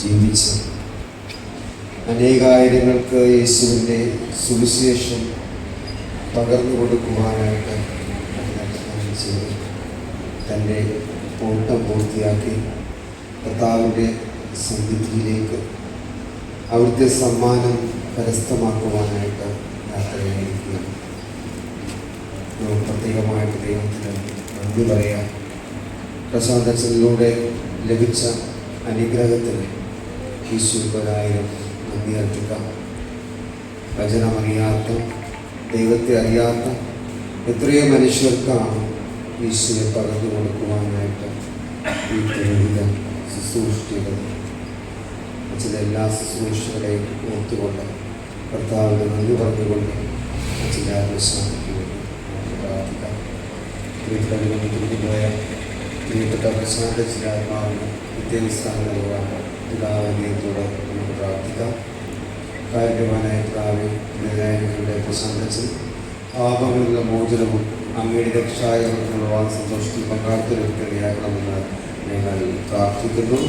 ജീവിച്ച് അനേകായിരങ്ങൾക്ക് യേശുവിന്റെ സുവിശേഷം പകർന്നു കൊടുക്കുവാനായിട്ട് തന്റെ ഓട്ടം പൂർത്തിയാക്കി കർത്താവിന്റെ സന്നിധിയിലേക്ക് അവിടുത്തെ സമ്മാനം കരസ്ഥമാക്കുവാനായിട്ട് യാത്രയായിരിക്കുകയാണ്. പ്രത്യേകമായിട്ട് ദൈവത്തിന് നന്ദി പറയാം. പ്രശാന്തച്ചനിലൂടെ ലഭിച്ച അനുഗ്രഹത്തിന് ഈശ്വരനായിരം നന്ദി അർപ്പിക്കാം. വചനമറിയാത്ത ദൈവത്തെ അറിയാത്ത എത്രയോ മനുഷ്യർക്കാണ് ഈശ്വരെ പകർന്നു കൊടുക്കുവാനായിട്ട് ഈ തിരുവിധ ശുശ്രൂഷിക്കുന്നത് അച്ഛന്റെ എല്ലാ ശുശ്രൂഷകളെയും ഓർത്തുകൊണ്ട് കർത്താവിനെ നന്ദി പറഞ്ഞുകൊണ്ട് അച്ഛന്റെ ആത്മശാന്തിക്ക് വേണ്ടി പ്രാർത്ഥിക്കാം. പ്രിയപ്പെട്ട പോയ പ്രിയപ്പെട്ട പ്രശാന്ത ചിരാത്മാവിന് വിദ്യാസ്ഥാനം നൽകുവാൻ പിതാവിനെയോടെ നമുക്ക് പ്രാർത്ഥിക്കാം. കാര്യമാനായ പിതാവെ നിലയായങ്ങളുടെ പ്രശാന്തച്ച് പാപങ്ങളുടെ മോചനവും അങ്ങയുടെ രക്ഷായകർക്കുള്ള സന്തോഷത്തിൽ പങ്കാളിത്തരൊക്കെയാകണമെന്ന് ഞങ്ങൾ പ്രാർത്ഥിക്കുന്നു.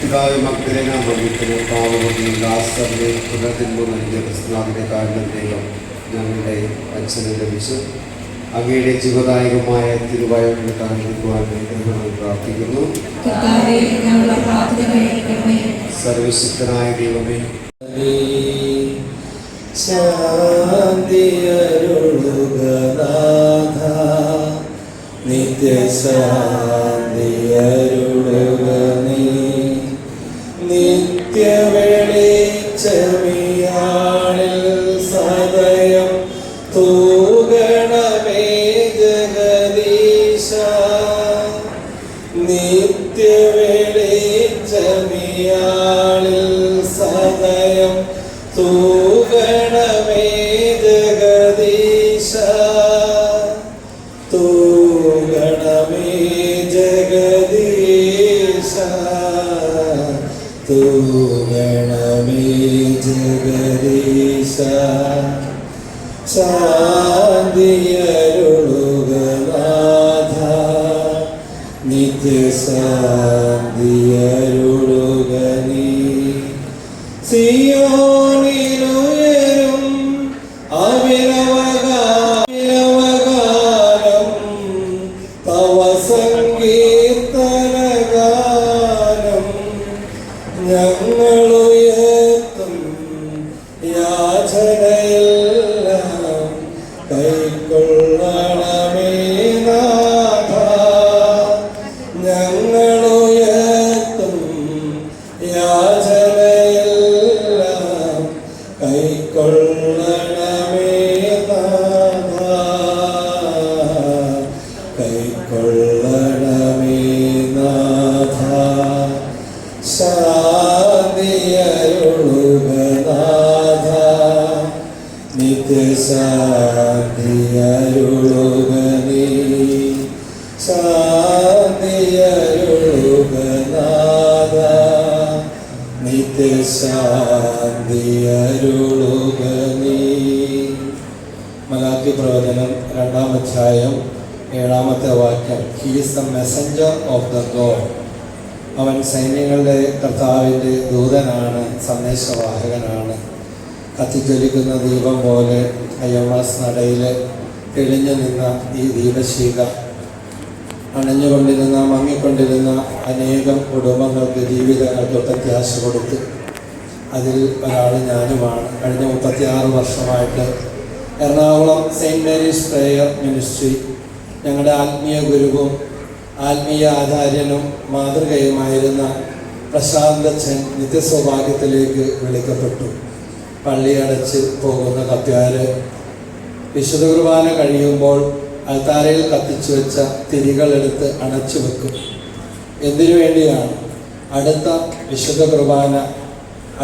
പിതാവ് മക്കളെന വഹിക്കുന്ന പാവകുട്ടി ലാസ്റ്ററിനെ പുനർജന്മം നൽകിയ ക്രിസ്തുനാഥിന്റെ കാരണം ദൈവം ഞങ്ങളുടെ അച്ഛനെ ലഭിച്ച്. അങ്ങയുടെ ജീവദായകമായ തിരുവായൂരിൽ കാണിക്കുവാൻ വേണ്ടി ഞങ്ങൾ പ്രാർത്ഥിക്കുന്നു. സർവശക്തനായ ദൈവമേ ശാന്തിയരുളുകനാഥ നിത്യശാന്തിയരുളുക നീ. നിത്യവെളിച്ചമിയാളിൽ നിത്യവെളിച്ചമിയാളിൽ സദയം തൂകണമേ ജഗദീശ തൂകണമേ ജഗദീശ തൂകണമേ ജഗദീശ ശാന്തിയരുളുകനാഥ നിത്യശാന്തിയരുളുക യാചനയെല്ലാം കൈക്കൊള്ളണമേ കൈക്കൊള്ളണമേ നാഥ. ശാന്തിയരുളുകനാഥ. നിത്യശാന്തിയരുളുക നീ മലാക്കി പ്രവചനം രണ്ടാം അധ്യായം ഏഴാമത്തെ വാക്യം. He's the messenger of the God അവൻ സൈന്യങ്ങളുടെ കർത്താവിന്റെ ദൂതനാണ് സന്ദേശവാഹകനാണ്. കത്തിജ്വലിക്കുന്ന ദീപം പോലെ അയ്യമാസ് നടയിൽ തെളിഞ്ഞു നിന്ന ഈ ദീപശീല അണഞ്ഞുകൊണ്ടിരുന്ന മങ്ങിക്കൊണ്ടിരുന്ന അനേകം കുടുംബങ്ങൾക്ക് ജീവിതങ്ങൾക്ക് പ്രത്യാശ കൊടുത്ത് അതിൽ ഒരാൾ ഞാനുമാണ്. കഴിഞ്ഞ മുപ്പത്തിയാറ് വർഷമായിട്ട് Ernakulam Saint Mary's Prayer Ministry ഞങ്ങളുടെ ആത്മീയ ഗുരുവും ആത്മീയ ആചാര്യനും മാതൃകയുമായിരുന്ന പ്രശാന്തച്ഛൻ നിത്യസൗഭാഗ്യത്തിലേക്ക് വിളിക്കപ്പെട്ടു. പള്ളി അടച്ച് പോകുന്ന കപ്പ്യാര് വിശുദ്ധ കുർബാന കഴിയുമ്പോൾ അൽത്താരയിൽ കത്തിച്ചു വെച്ച തിരികളെടുത്ത് അണച്ചു വെക്കും. എന്തിനു വേണ്ടിയാണ് അടുത്ത വിശുദ്ധ കുർബാന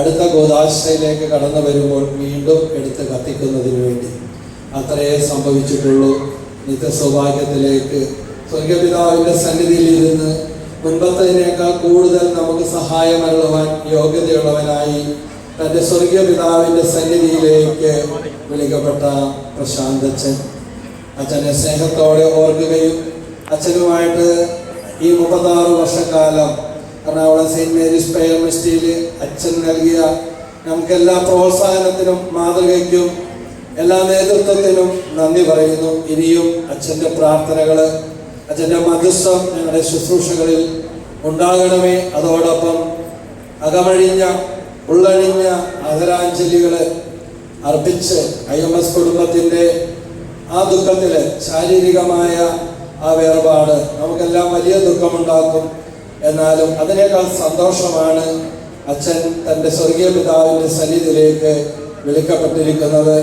അടുത്ത ഗോദാശയിലേക്ക് കടന്നു വരുമ്പോൾ വീണ്ടും എടുത്ത് കത്തിക്കുന്നതിന് വേണ്ടി. അത്രയേ സംഭവിച്ചിട്ടുള്ളൂ. നിത്യസൗഭാഗ്യത്തിലേക്ക് സ്വർഗപിതാവിന്റെ സന്നിധിയിൽ ഇരുന്ന് മുൻപത്തതിനേക്കാൾ കൂടുതൽ നമുക്ക് സഹായമരുളുവാൻ യോഗ്യതയുള്ളവനായി തന്റെ സ്വർഗീയ പിതാവിന്റെ സന്നിധിയിലേക്ക് വിളിക്കപ്പെട്ട പ്രശാന്തച്ഛൻ അച്ഛനെ സ്നേഹത്തോടെ ഓർക്കുകയും അച്ഛനുമായിട്ട് ഈ മുപ്പത്താറ് വർഷക്കാലം എറണാകുളം സെയിന്റ് മേരീസ് പെയർ മിസ്റ്റിയിൽ അച്ഛൻ നൽകിയ നമുക്കെല്ലാ പ്രോത്സാഹനത്തിനും മാതൃകയ്ക്കും എല്ലാ നേതൃത്വത്തിനും നന്ദി പറയുന്നു. ഇനിയും അച്ഛന്റെ പ്രാർത്ഥനകൾ അച്ഛന്റെ മധ്യസ്ഥം ഞങ്ങളുടെ ശുശ്രൂഷകളിൽ ഉണ്ടാകണമേ. അതോടൊപ്പം അകമഴിഞ്ഞ ഉള്ളഴിഞ്ഞ ആദരാഞ്ജലികൾ അർപ്പിച്ച് ഐ എം എസ് കുടുംബത്തിന്റെ ആ ദുഃഖത്തിൽ ശാരീരികമായ ആ വേർപാട് നമുക്കെല്ലാം വലിയ ദുഃഖമുണ്ടാക്കും. എന്നാലും അതിനേക്കാൾ സന്തോഷമാണ് അച്ഛൻ തന്റെ സ്വർഗീയ പിതാവിന്റെ സന്നിധിയിലേക്ക് വിളിക്കപ്പെട്ടിരിക്കുന്നത്.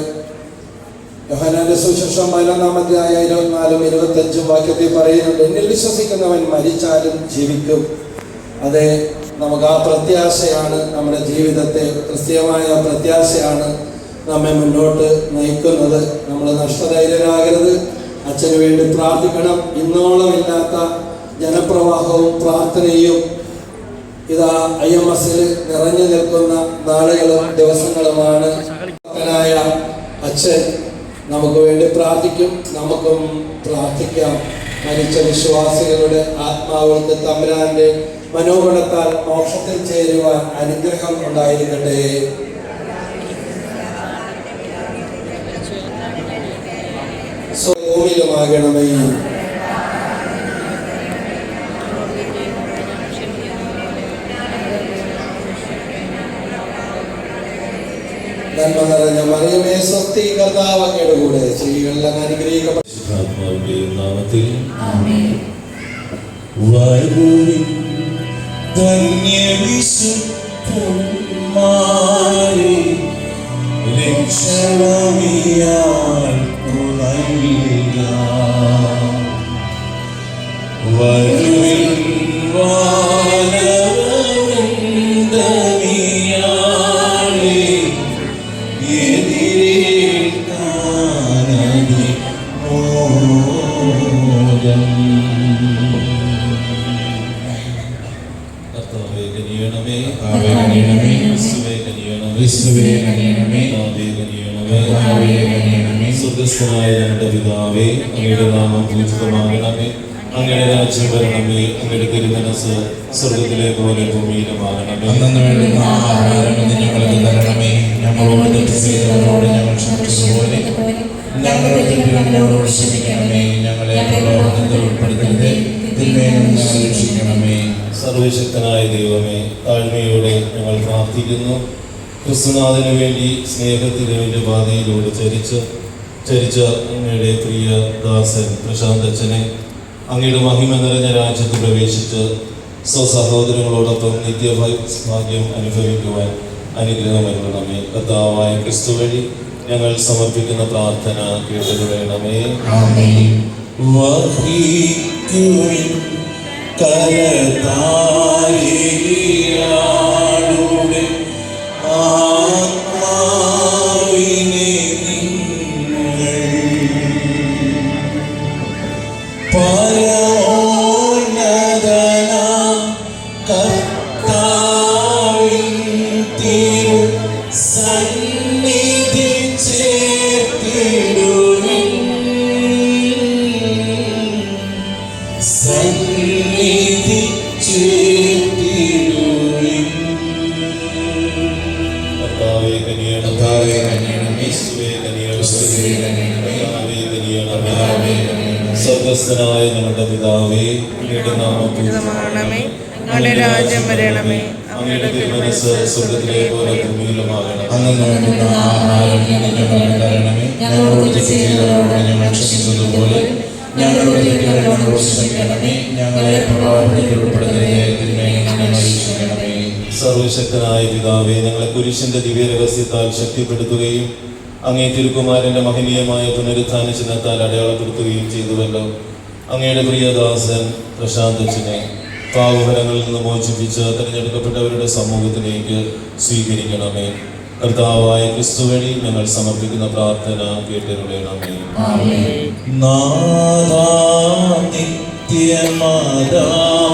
യോഹനാന്റെ സുശേഷം പതിനൊന്നാം അധ്യായ ഇരുപത്തിനാലും ഇരുപത്തഞ്ചും വാക്യത്തിൽ പറയുന്നുണ്ട് എന്നിൽ വിശ്വസിക്കുന്നവൻ മരിച്ചാലും ജീവിക്കും. അതെ നമുക്ക് ആ പ്രത്യാശയാണ് നമ്മുടെ ജീവിതത്തെ ക്രിസ്തീയമായ പ്രത്യാശയാണ് നമ്മെ മുന്നോട്ട് നയിക്കുന്നത്. നമ്മൾ നഷ്ടധൈര്യരാകരുത്. അച്ഛന് വേണ്ടി പ്രാർത്ഥിക്കണം. ഇന്നോളം ഇല്ലാത്ത ജനപ്രവാഹവും പ്രാർത്ഥനയും ഇതാ ഐ എം എസിൽ നിറഞ്ഞു നിൽക്കുന്ന നാളുകളും ദിവസങ്ങളുമാണ്. അച്ഛൻ നമുക്ക് വേണ്ടി പ്രാർത്ഥിക്കും. നമുക്കും പ്രാർത്ഥിക്കാം. മരിച്ച വിശ്വാസികളുടെ ആത്മാവൾക്ക് തമ്പുരാന്റെ മനോഗുണത്താൽ മോക്ഷത്തിൽ ചേരുവാൻ അനുഗ്രഹം ഉണ്ടായിരിക്കട്ടെ. സ്വഭൂമിയിലുമാകണമേ നന്മ നിറഞ്ഞ മറിയമേ സ്വസ്തി കർത്താവ് അങ്ങയുടെ കൂടെ. സ്ത്രീകളിലും അനുഗ്രഹിക്കപ്പെട്ട പരിശുദ്ധാത്മാവിന്റെ നാമത്തിൽ ആമേൻ. വരുവിൻ ധന്യവിശുദ്ധന്മാരെ രക്ഷണമിയാൽ സ്വർഗസ്ഥനായ ഞങ്ങളുടെ പിതാവേ അങ്ങയുടെ നാമം പൂജിതമാകണമേ അങ്ങയുടെ രാജ്യം വരണമേ അങ്ങയുടെ തിരുമനസ് സ്വർഗത്തിലെ പോലെ ഭൂമിയിലുമാകണമേ. അന്നു വേണ്ടുന്ന ആഹാരം ഇന്ന് ഞങ്ങൾക്ക് തരണമേ. ഞങ്ങളോട് തെറ്റ് ചെയ്തവരോട് ഞങ്ങൾ ക്ഷമിച്ചതുപോലെ ഞങ്ങളുടെ തെറ്റുകളോട് ക്ഷമിക്കണമേ. ഞങ്ങളെ പ്രലോഭനത്തിൽ ഉൾപ്പെടുത്തരുതേ? രക്ഷിക്കണമേ സർവശക്തനായ ദൈവമേ താഴ്മയോടെ ഞങ്ങൾ പ്രാർത്ഥിക്കുന്നു. ക്രിസ്തുനാഥന് വേണ്ടി സ്നേഹത്തിന്റെ പാതയിലൂടെ ചരിച്ച് ചരിച്ച അങ്ങയുടെ പ്രിയ ദാസൻ പ്രശാന്ത് അച്ഛനെ അങ്ങയുടെ മഹിമ നിറഞ്ഞ രാജ്യത്ത് പ്രവേശിച്ച് സ്വസഹോദരങ്ങളോടൊപ്പം നിത്യഭാഗ്യം അനുഭവിക്കുവാൻ അനുഗ്രഹം നൽകണമേ. കർത്താവായ ക്രിസ്തു വഴി ഞങ്ങൾ സമർപ്പിക്കുന്ന പ്രാർത്ഥന ആമേൻ. വഹിക്കുവിൻ കരതാരിയാളുടെ ആത്മാവിനെ സ്വർഗസ്ഥനായ ഞങ്ങളുടെ പിതാവേ അങ്ങയുടെ നാമത്തിൽ അങ്ങയുടെ രാജ്യം വരണമേ. അങ്ങയുടെ തിരുമനസ് സ്വർഗത്തിലെ പോലെ ഭൂമിയിലുമാകണം. അന്നു വേണ്ടുന്ന ആഹാരം ഇന്ന് ഞങ്ങൾക്ക് തരണമേ. ഞങ്ങളോട് തെറ്റ് ചെയ്തവരോട് ഞങ്ങൾ ക്ഷമിച്ചതുപോലെ ഞങ്ങളുടെ തെറ്റുകളോട് ക്ഷമിക്കണമേ ഞങ്ങളെ സർവശക്തനായ പിതാവേ ഞങ്ങളെ കുരിശിന്റെ ദിവ്യരഹസ്യത്താൽ ശക്തിപ്പെടുത്തുകയും അങ്ങേ തിരുക്കുമാരന്റെ മഹനീയമായ പുനരുത്ഥാന ചിഹ്നത്താൽ അടയാളപ്പെടുത്തുകയും ചെയ്തുവല്ലോ. അങ്ങയുടെ പ്രിയദാസൻ പ്രശാന്തച്ചനെ പാവഫലങ്ങളിൽ നിന്ന് മോചിപ്പിച്ച് തിരഞ്ഞെടുക്കപ്പെട്ടവരുടെ സമൂഹത്തിലേക്ക് സ്വീകരിക്കണമേ. കർത്താവായ ക്രിസ്തു വഴി ഞങ്ങൾ സമർപ്പിക്കുന്ന പ്രാർത്ഥന കേട്ടിരുളയണമേ നിത്യമാതാം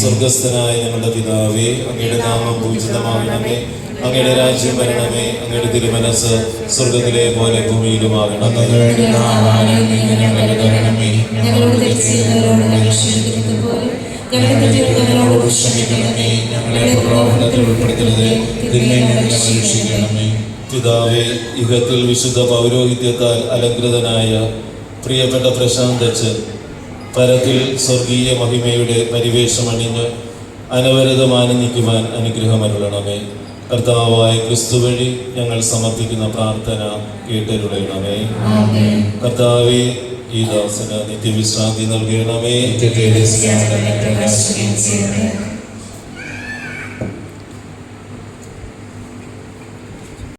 സ്വർഗസ്ഥനായ ഞങ്ങളുടെ പിതാവേ അങ്ങയുടെ നാമം പൂജിതമാകണമേ. അങ്ങയുടെ രാജ്യം വരണമേ. അങ്ങയുടെ തിരുമനസ് സ്വർഗത്തിലെ പോലെ ഭൂമിയിലുമാകണം ഞങ്ങളുടെ ഞങ്ങളുടെ ഞങ്ങളോട് ക്ഷമിക്കണമേ. ഞങ്ങളെ പ്രലോഭനത്തിൽ ഉൾപ്പെടുത്തരുത്. തിന്മയിൽ നിന്ന് ഞങ്ങളെ രക്ഷിക്കണമേ പിതാവേ യുഗത്തിൽ വിശുദ്ധ പൗരോഹിത്യത്താൽ അലങ്കൃതനായ പ്രിയപ്പെട്ട പ്രശാന്ത് അച്ഛൻ പരത്തിൽ സ്വർഗീയ മഹിമയുടെ പരിവേഷമണിഞ്ഞ് അണിഞ്ഞ് അനവരതമാനിക്കുവാൻ അനുഗ്രഹമരുളണമേ. കർത്താവായ ക്രിസ്തു വഴി ഞങ്ങൾ സമർപ്പിക്കുന്ന പ്രാർത്ഥന കേട്ടരുളയണമേ ആമേൻ. കർത്താവേ ഈ ദാസന് നിത്യവിശ്രാന്തി നൽകണമേ. നിത്യത്തെ